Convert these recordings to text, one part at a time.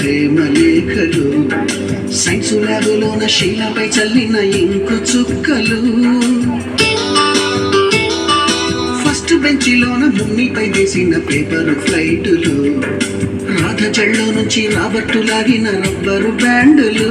ప్రేమ లేఖలు. సైన్స్ ల్యాబులోన శీలపై చల్లిన ఇంకు చుక్కలు. ఫస్ట్ బెంచిలోన మున్నిపై వేసిన పేపర్ ఫ్లైటులు. రాధ చెళ్ళో నుంచి రాబట్టు లాగిన రబ్బరు బ్యాండులు.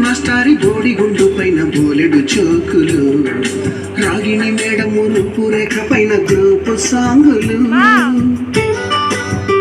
బోటని బోడి గుండు పైన బోలెడు చోకులు. రాగిణి మేడము నుప్పు రేఖ పైన గ్రూపు సాంగులు.